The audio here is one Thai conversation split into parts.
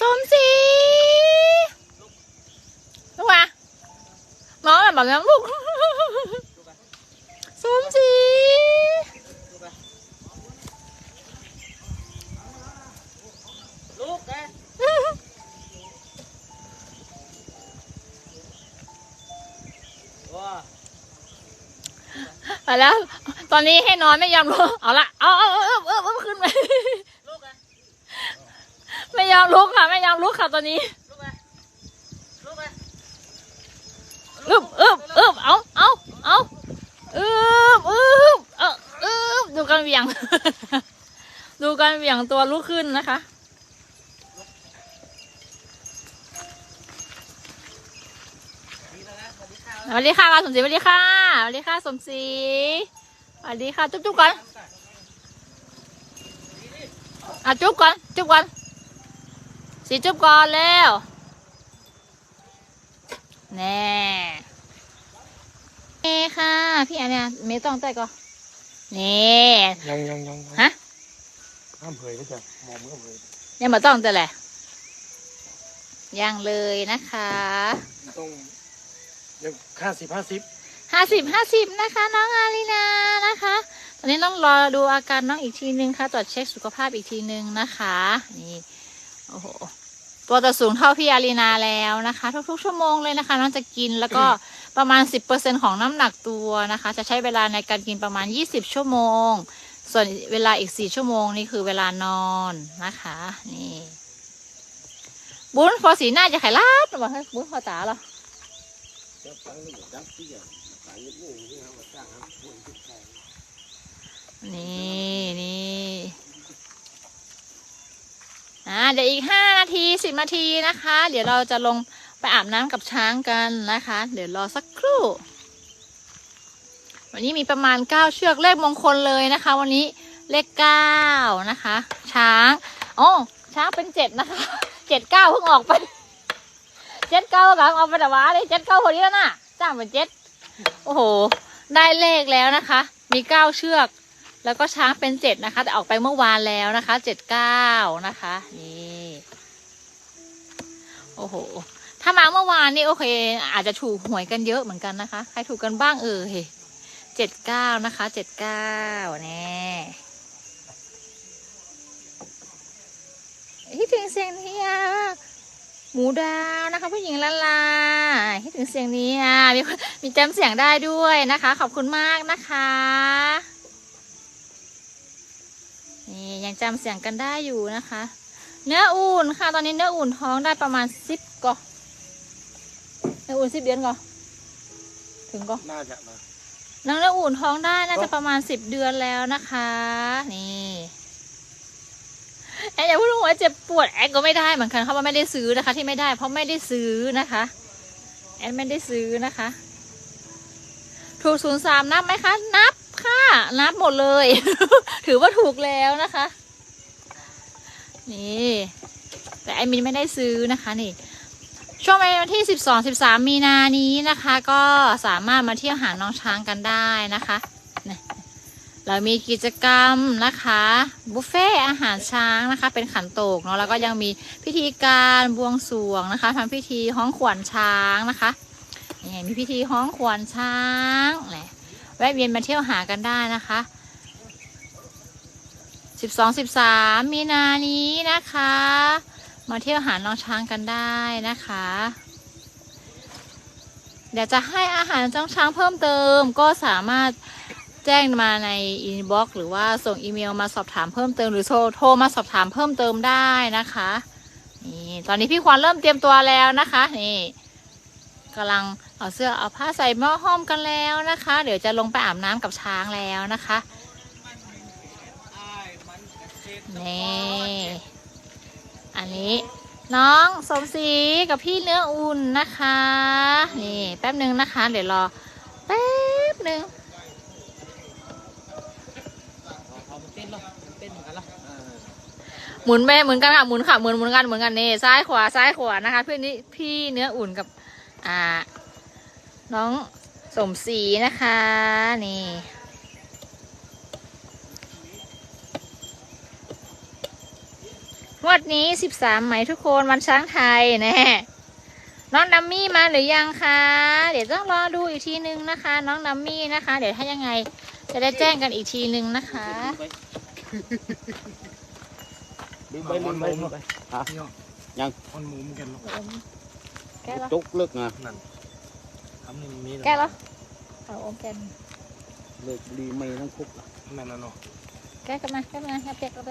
สมศรีลูกมาน้องอะบอกยังลูกสมศรีลูกนะไปแล้ว ตอนนี้ให้นอนไม่ยอมลุกเอาละเอาเอาเอาเอาเอาเอาขึ้นไป ไม่ยอมลุกค่ะ ไม่ยอมลุกค่ะตอนนี้ลูกนะลูกนะอึบอึบอึบเอาเอาเอาอึบอึบเอออึบดูกันเหวี่ยง ดูกันเหวี่ยงตัวลุกขึ้นนะคะดีแล้วนะสวัสดีค่ะสวัสดีค่ะสมศรีสวัสดีค่ะสวัสดีค่ะสมศรีสวัสดีค่ะจุ๊บจุ๊บก่อนอะจุ๊บก่อนจุ๊บก่อน สีจุ๊บก่อนแล้วแน่เน่ค่ะ พี่อันเนี้ยไม่ต้องใต้ก่อนนี่ยังยังยังฮะห้ามเผยก็จะมองมันก็เผยยังมาต้องแต่แหละยังเลยนะคะ ต้องยังห้าสิบห้าสิบห้าสิบห้าสิบนะคะ น้องอารีนานะคะ ตอนนี้ต้องรอดูอาการน้องอีกทีนึงค่ะตรวจเช็คสุขภาพอีกทีนึงนะคะ นี่โอ้โห ตัวจะสูงเท่าพี่อารีนาแล้วนะคะ ทุกๆ ชั่วโมงเลยนะคะ น้องจะกินแล้วก็ประมาณ 10%ของน้ำหนักตัวนะคะ จะใช้เวลาในการกินประมาณ 20 ชั่วโมง ส่วนเวลาอีก 4 ชั่วโมงนี่คือเวลานอนนะคะนี่บุญพอสีหน้าจะไขลาดบอกให้บุญพอตาเหรอนี่นี่อ่า เดี๋ยวอีกห้านาทีสิบนาทีนะคะ เดี๋ยวเราจะลงไปอาบน้ำกับช้างกันนะคะ เดี๋ยวรอสักครู่ วันนี้มีประมาณเก้าเชือกเลขมงคลเลยนะคะ วันนี้เลขเก้านะคะ ช้างอ๋อช้างเป็นเจ็ดนะคะเจ็ดเก้าเพิ่งออกไปเจ็ดเก้ากำลังออกไปแต่ว่าเลยเจ็ดเก้าคนนี้แล้วน่ะจ้างเป็นเจ็ดโอ้โห ได้เลขแล้วนะคะ มีเก้าเชือก แล้วก็ช้างเป็นเจ็ดนะคะ แต่ออกไปเมื่อวานแล้วนะคะเจ็ดเก้านะคะนี่โอ้โหถ้ามาเมื่อวานนี่โอเค อาจจะถูกหวยกันเยอะเหมือนกันนะคะ ใครถูกกันบ้างเออเจ็ดเก้านะคะเจ็ดเก้าแน่คิดถึงเสียงนี้อะหมูดาวนะคะผู้หญิงละลาคิดถึงเสียงนี้อะมีมีจำเสียงได้ด้วยนะคะ ขอบคุณมากนะคะ ยังจำเสียงกันได้อยู่นะคะ เนื้ออุ่นค่ะ ตอนนี้เนื้ออุ่นท้องได้ประมาณสิบก่อนเนื้ออุ่นสิบเดือนก่อนถึงก่อนน่าจะมาน้องเนื้ออุ่นท้องได้น่าจะประมาณสิบเดือนแล้วนะคะ นี่แอนอย่าพูดว่าเจ็บปวดแอนก็ไม่ได้เหมือนกันเขาว่าไม่ได้ซื้อนะคะ ที่ไม่ได้ เพราะไม่ได้ซื้อนะคะแอนไม่ได้ซื้อนะคะ ถูกศูนย์สามนับไหมคะ นับค่ะ นับหมดเลย ถือว่าถูกแล้วนะคะ นี่ แต่ไอมินไม่ได้ซื้อนะคะนี่ ช่วงวันที่สิบสองสิบสามมีนานี้นะคะ ก็สามารถมาเที่ยวหาน้องช้างกันได้นะคะนี่เรามีกิจกรรมนะคะบุฟเฟ่อาหารช้างนะคะ เป็นขันโตกเนาะแล้วก็ยังมีพิธีการบวงสรวงนะคะทำพิธีห้องขวัญช้างนะคะนี่มีพิธีห้องขวัญช้างแหละ แวะเวียนมาเที่ยวหากันได้นะคะสิบสองสิบสามมีนานี้นะคะ มาเที่ยวหาน้องช้างกันได้นะคะ เดี๋ยวจะให้อาหารจ้องช้างเพิ่มเติมก็สามารถแจ้งมาในอินบ็อกซ์หรือว่าส่งอีเมลมาสอบถามเพิ่มเติมหรือโทรโทรมาสอบถามเพิ่มเติมได้นะคะนี่ตอนนี้พี่ควานเริ่มเตรียมตัวแล้วนะคะนี่ กำลังเอาเสื้อเอาผ้าใส่หม้อห้อมกันแล้วนะคะ เดี๋ยวจะลงไปอาบน้ำกับช้างแล้วนะคะนี่อันนี้น้องสมศรีกับพี่เนื้ออุ่นนะคะ นี่แป๊บหนึ่งนะคะ เดี๋ยวรอแป๊บหนึ่งเอามาเต้นหมือนกันเหรอเออหมุนไปหมือนกันค่ะหมุนค่ะหมุนหมือนกันหมือนกันนี่ซ้ายขวาซ้ายขวานะคะเพื่อนนี่พี่เนื้ออุ่นกับ อ่า น้องสมศรีนะคะ นี่งวดนี้สิบสามไหมทุกคนวันช้างไทยแน่น้องดัมมี่มาหรือยังคะ เดี๋ยวต้องรอดูอีกทีนึงนะคะ น้องดัมมี่นะคะ เดี๋ยวถ้ายังไงจะได้แจ้งกันอีกทีนึงนะคะลืมไปลืมไปลืมไปฮะนี่ยังคนหมูเหมือนกันหรอก แก้แล้วจุกเลิกนะนั่นทำนี่มีแก้แล้วเอาอมแกนเลิกรีไม่ต้องคุกนั่นน่ะเนาะแก้กันมาแก้กันมาแก้เปียกกันไป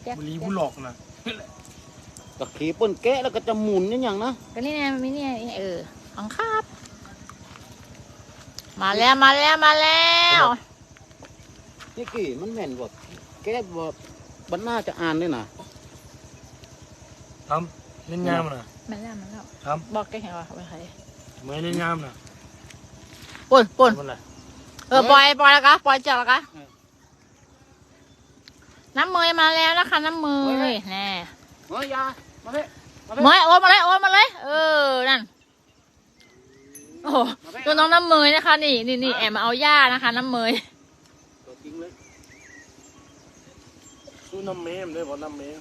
เปียกบุรีบุหลอกนะก็ขี่เปิ้นแกะแล้วก็จะหมุนนี่อย่างนะก็นี่ไงมันมีนี่ไงเออของครับ มาแล้วมาแล้วมาแล้วนี่กี่มันแม่นบ่แกะบ่บันหน้าจะอ่านด้วยนะทำ เล่นงามนะมาแล้วมาแล้วครับบอกแกเห็นว่าเขาเป็นใครเมื่อเล่นงามนะปุ่นปุ่นมันอะไรเออปล่อยปล่อยแล้วกะปล่อยจับแล้วกะน้ำเมยมาแล้วนะคะน้ำเมยแน่เฮ้ยยามาเลยเมยโอนมาเลยโอนมาเลย เออนั่นโอ้โหตัวน้องน้ำเมยนะคะ นี่นี่นี่แอบมาเอาย่านะคะ น้ำเมยตัวจริงเลยสู้น้ำเมมเลยบอกน้ำเมม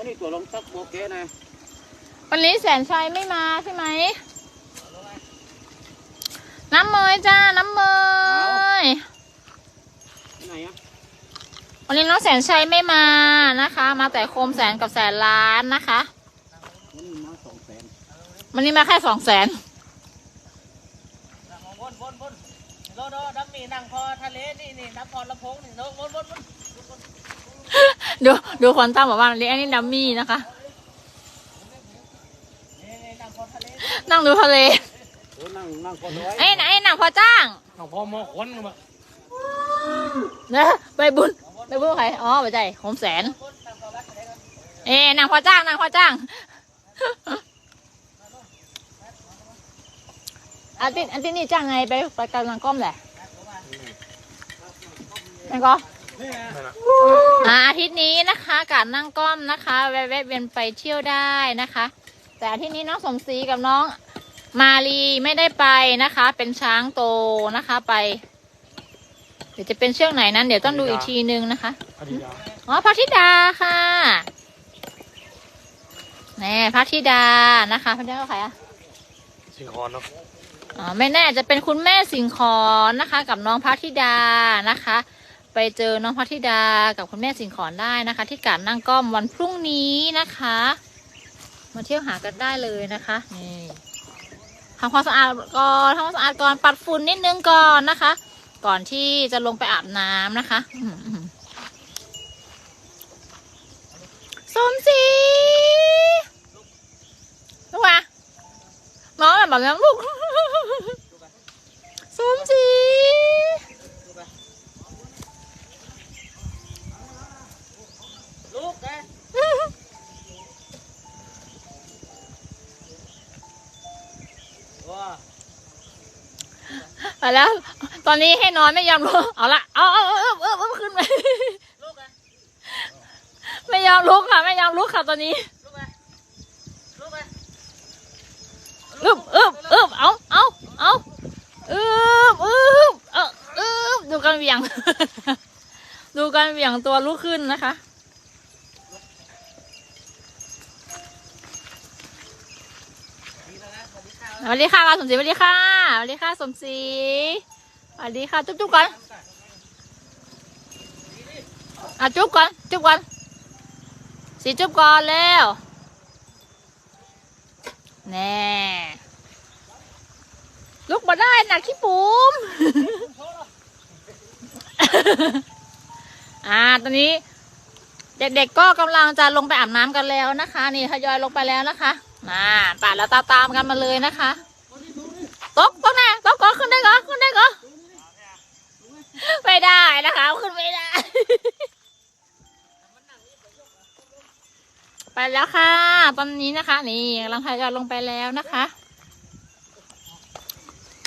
อันนี้ตัวลองตักโบแกะนะวันนี้แสนชัยไม่มาใช่ไหมน้ำเมยจ้า น้ำเมยที่ไหนอะวันนี้น้องแสนชัยไม่มานะคะ มาแต่โคมแสนกับแสนล้านนะคะมันมีมาสองแสนวันนี้มาแค่สองแสนวนวนวนโดโดดัมมี่นั่งพอทะเลนี่นี่น้ำพอลำโพงนี่โดวนวนวน ดูดูคนตั้งบอกว่าเรียกอันนี้ดัมมี่นะคะนี่นี่นั่งพอทะเลนั่งดูทะเลโอ้นั่งนั่งพอไว้ไอ้ยไอ้หนังพอจ้างเอาพ่อหมอค้นกันมานะไปบุญไปบุญใครอ๋อไปใจโคมแสน เอ้นางพอจ้างนางพอจ้างอาทิตย์อาทิตย์นี้จ้างไงไปไปกำลังก้มแหละนั่นก็นั่นน่ะ อ่าอาทิตย์นี้นะคะการนั่งก้อมนะคะ แวะแวะเวียนไปเที่ยวได้นะคะ แต่อาทิตย์นี้น้องสมศรีกับน้องมาลีไม่ได้ไปนะคะ เป็นช้างโตนะคะไป เดี๋ยวจะเป็นเชือกไหนนั้น เดี๋ยวต้องดูอีกทีนึงนะคะอดีตาอ๋อพระธิดาค่ะแน่พระธิดานะคะพระธิดาก็ใครอะสิงคอนเนาะอ๋อไม่แน่จะเป็นคุณแม่สิงขอนนะคะ กับน้องพระธิดานะคะ ไปเจอน้องพระธิดากับคุณแม่สิงขอนได้นะคะ ที่การนั่งก้อมวันพรุ่งนี้นะคะ มาเที่ยวหากันได้เลยนะคะนี่ทำความสะอาดก่อนทำความสะอาดก่อนปัดฝุ่นนิดนึงก่อนนะคะ ก่อนที่จะลงไปอาบน้ำนะคะสมศรีลูกวะน้องแบบนั้นลูกสมศรี ลูกนะว้าไปแล้ว ตอนนี้ให้นอนไม่ยอมลุกเอาละเอาเอาเอาเอาเอาเอาขึ้นไปลูกนะไม่ยอมลุกค่ะ ไม่ยอมลุกค่ะตอนนี้ลูกนะลูกนะอึบอึบอึบเอาเอาเอาอึบอึบเอออึบดูกันเหวี่ยง ดูกันเหวี่ยงตัวลุกขึ้นนะคะ สวัสดีค่ะสมศรีสวัสดีค่ะสวัสดีค่ะสมศรีสวัสดีค่ะจุ๊บจุ๊บก่อนอะจุ๊บก่อนจุ๊บก่อนสีจุ๊บก่อนแล้วแน่ลุกมาได้หนักขี้ปูมอ่าตอนนี้ เด็กๆก็กำลังจะลงไปอาบน้ำกันแล้วนะคะ นี่ทยอยลงไปแล้วนะคะ มาป่าดแล้วตาตามกันมาเลยนะคะตกตกแน่ตกก่อนขึ้นได้ก่อนขึ้นได้ก่อนไม่ได้นะคะขึ้นไม่ได้ ไปแล้วค่ะ ตอนนี้นะคะ นี่กำลังทยอยลงไปแล้วนะคะ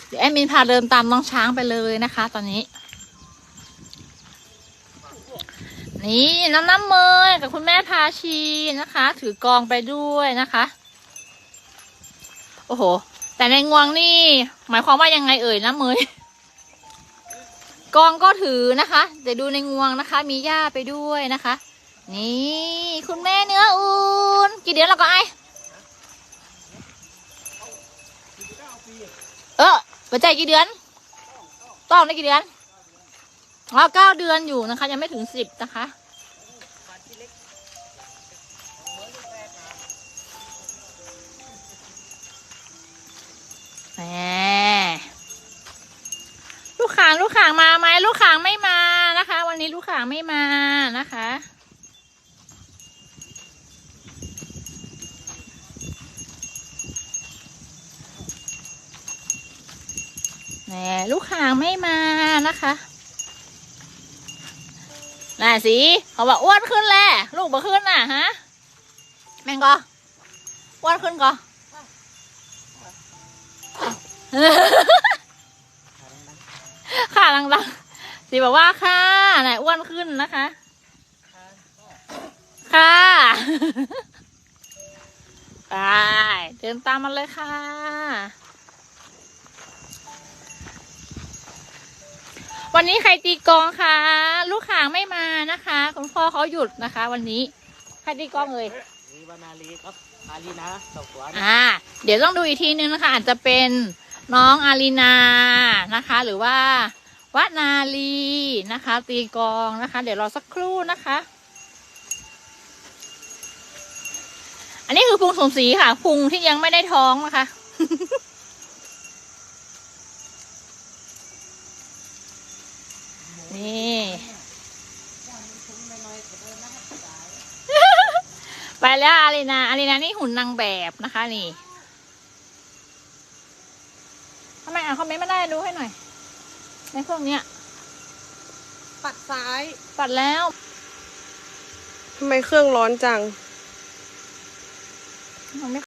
เดี๋ยวแอดมินพาเดินตามน้องช้างไปเลยนะคะ ตอนนี้ นี่น้ำน้ำเมยกับคุณแม่พาชีนะคะ ถือกองไปด้วยนะคะ อ้โห แต่ในงวงนี่ หมายความว่ายังไงเอ่ยน้ำเมยกองก็ถือนะคะเดี๋ยวดูในงวงนะคะ มีหญ้าไปด้วยนะคะ นี่คุณแม่เนื้ออุ่นกี่เดือนแล้วก็ไอเออปัจจัยกี่เดือน ต้องได้กี่เดือนอ๋อเก้าเดือนอยู่นะคะ ยังไม่ถึงสิบนะคะ แหมลูกขางลูกขางมาไหมลูกขางไม่มานะคะ วันนี้ลูกขางไม่มานะคะแหมลูกขางไม่มานะคะน่าสิเขาบอกอ้วนขึ้นแหละลูกบ่ขึ้นน่ะฮะแม่งก็อ้วนขึ้นก็ ค่ะดังๆสิบอกว่าค่ะไหนอ้วนขึ้นนะคะ ค่ะไปเดินตามมันเลยค่ะ วันนี้ใครตีกลองคะลูกขางไม่มานะคะ คุณพ่อเขาหยุดนะคะ วันนี้ใครตีกลองเลยมีวานาลีครับอาลีนะตกหัวอ่า เดี๋ยวต้องดูอีกทีนึงนะคะ อาจจะเป็น น้องอารีนานะคะ หรือว่าวนาลีนะคะ ตีกองนะคะ เดี๋ยวรอสักครู่นะคะ อันนี้คือพุงสมศรีค่ะ พุงที่ยังไม่ได้ท้องนะคะนี่ไปแล้วอารีนาอารีนานี่หุ่นนางแบบนะคะนี่ทำไมอ่าน คอมเมนต์ไม่ได้ดูให้หน่อย ในเครื่องเนี้ย ปัดซ้ายปัดแล้วทำไมเครื่องร้อนจัง มันไม่